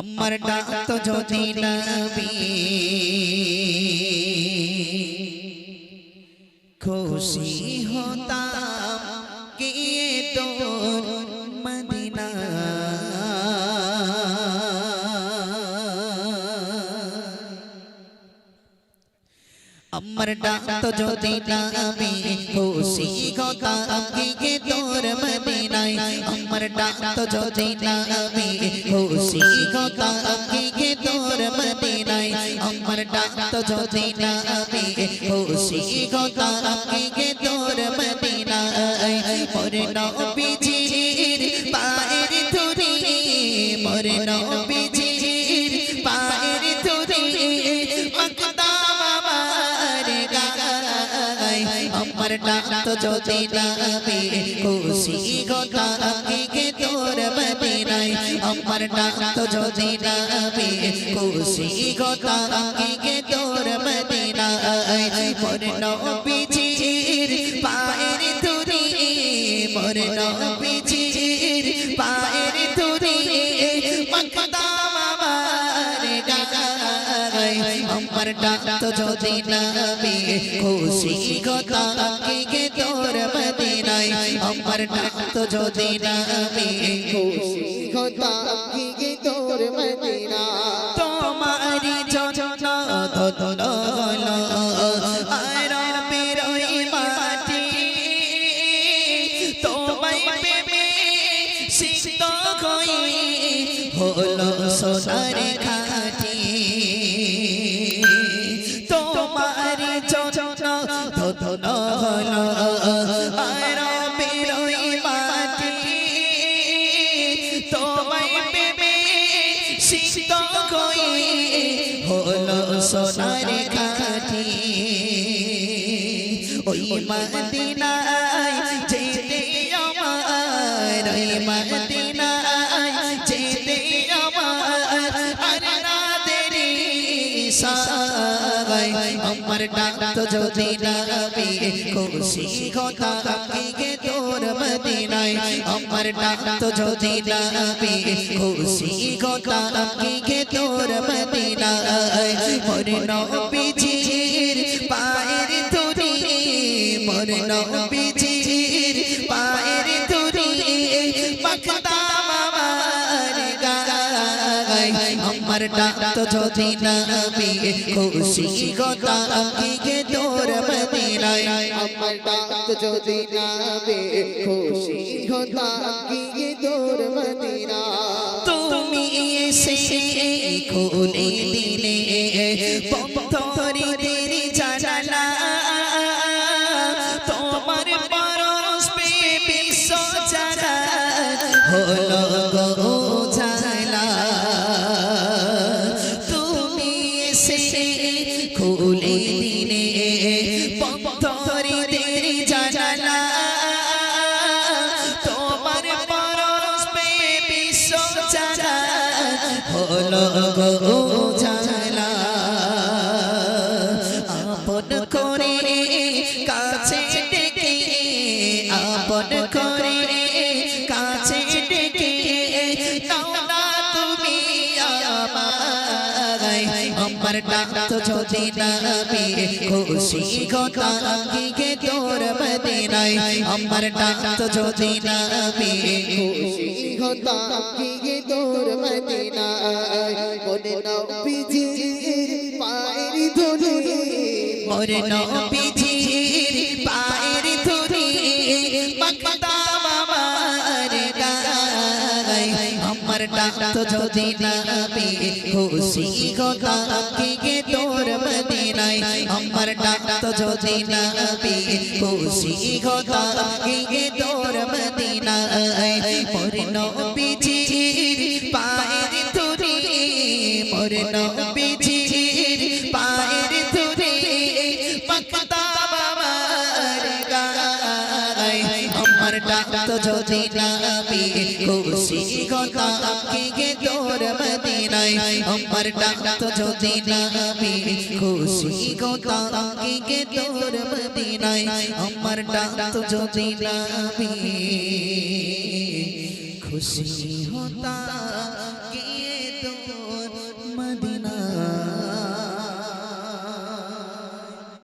আমার ডাক তো যদি নবী খুশি হতাম গিয়ে তোর মদিনা আমার ডাক তো যদি নবী খুশি হতাম গিয়ে তোর মদিনায় আমার ডাক তো যদি নবী খুশি। হতাম গিয়ে তোর মদিনায় আমার ডাক তো যদি নবী খুশি। হতাম গিয়ে তোর মদিনায় মোর নবীজির পায়ের ধুরি মোর নবীজির পায়ের ধুরি মকদাম আমার গায়। আমার যদি খুশি হতাম গিয়ে তোর মদিনায় আমার ডাক যদি নামে খুশি কথা গিয়ে তোর মদিনা। মোর নবীজির পায়ের ধুরি মোর নবীজির তো যদি নবী খুশি হতাম গিয়ে তোর মদিনায়। ডাক তো যদি নবী খুশি হতাম কি তোর মদিনা তোমারি জন্য ধন আর বেরোই মাটি। তোমায় পেবে সিক্ত হই হলো সোনার খাটি হই হলো সোনার খাটি ওই মদিনায় যেতে আমার ওই মদিনায় যেতে আমার আর না দেরি সাগাই আমার ডাক তো যদি নবী খুশি গিয়ে তোর মদিনায় আমার ডাক তো যদি নবী খুশি হতাম গিয়ে তোর মদিনায়। মোর নবীজির পায়ের ধুরি মোর নবীজির পায়ের ধুরি মকদাম আমার ডাক তো যদি নবী খুশি হতাম গিয়ে তোর মদিনায় ডাক যদি নাবে খুশি হতাম কি তোর মদিনা? তুমি এসে খুলে দিলে পথরিদের জানালা। তোমার পরশ পে বিশ্ব জানা হলো হলো গো জালা আপন করে কাছে ডেকে আপন করে ডাক তো যদি নবী খুশি হতাম গিয়ে তোর মদিনায় আমার ডাক তো যদি নবী খুশি হতাম কি তোর মদিনা মনে নবীজির পায়ের ধুলি মোর নবীজির পায়ের ধুরি মকদাম আমার তো যদি নবী খুশি হতাম কে তোর মদিনায় আমার ডাক তো যদি নবী খুশি হতাম কে তোর মদিনায়। পরিণ নবীজির তো যদি নবী খুশি। হতাম গিয়ে তোর মদিনায়। আমার তো যদি নবী খুশি। হতাম গিয়ে তোর মদিনায়। আমার তো যদি নবী খুশি।